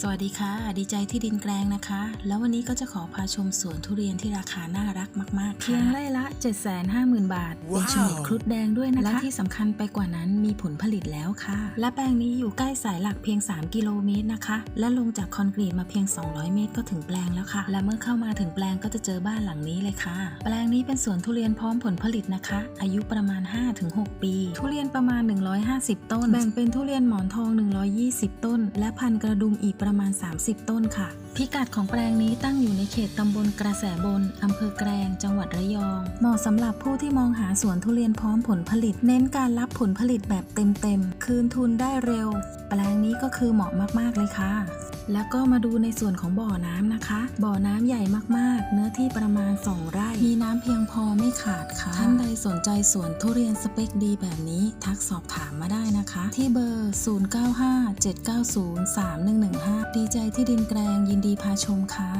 สวัสดีค่ะ ดีใจที่ดินแกลงนะคะ แล้ววันนี้ก็จะขอพาชมสวนทุเรียนที่ราคาน่ารักมากๆค่ะเพียงไร่ละ 750,000 บาทเป็นโฉนดครุฑแดงด้วยนะคะ และที่สำคัญไปกว่านั้นมีผลผลิตแล้วค่ะ และแปลงนี้อยู่ใกล้สายหลักเพียง 3 กิโลเมตรนะคะ และลงจากคอนกรีตมาเพียง 200 เมตร ก็ถึงแปลงแล้วค่ะ และเมื่อเข้ามาถึงแปลงก็จะเจอบ้านหลังนี้เลยค่ะ แปลงนี้เป็นสวนทุเรียนพร้อมผลผลิตนะคะ อายุประมาณ 5-6 ปี ทุเรียนประมาณ 150 ต้น แบ่งเป็นทุเรียนหมอนทอง 120 ต้น และพันธุ์กระดุมอีกประมาณ 30 ต้นค่ะ พิกัดของแปลงนี้ตั้งอยู่ในเขตตำบลกระแสบนอำเภอแกลง จังหวัดระยอง เหมาะสำหรับผู้ที่มองหาสวนทุเรียนพร้อมผลผลิต เน้นการรับผลผลิตแบบเต็มๆ คืนทุนได้เร็ว แปลงนี้ก็คือเหมาะมากๆเลยค่ะ แล้วก็มาดูในส่วนของบ่อน้ำนะคะ บ่อน้ำใหญ่มากๆ เนื้อที่ประมาณ 2 ไร่ มีน้ำเพียงพอไม่ขาดค่ะ ท่านใดสนใจสวนทุเรียนสเปคดีแบบนี้ทักสอบถามมาได้นะคะ ที่เบอร์ 0957903115 ดีใจที่ดินแกลงยินดีพาชมค่ะ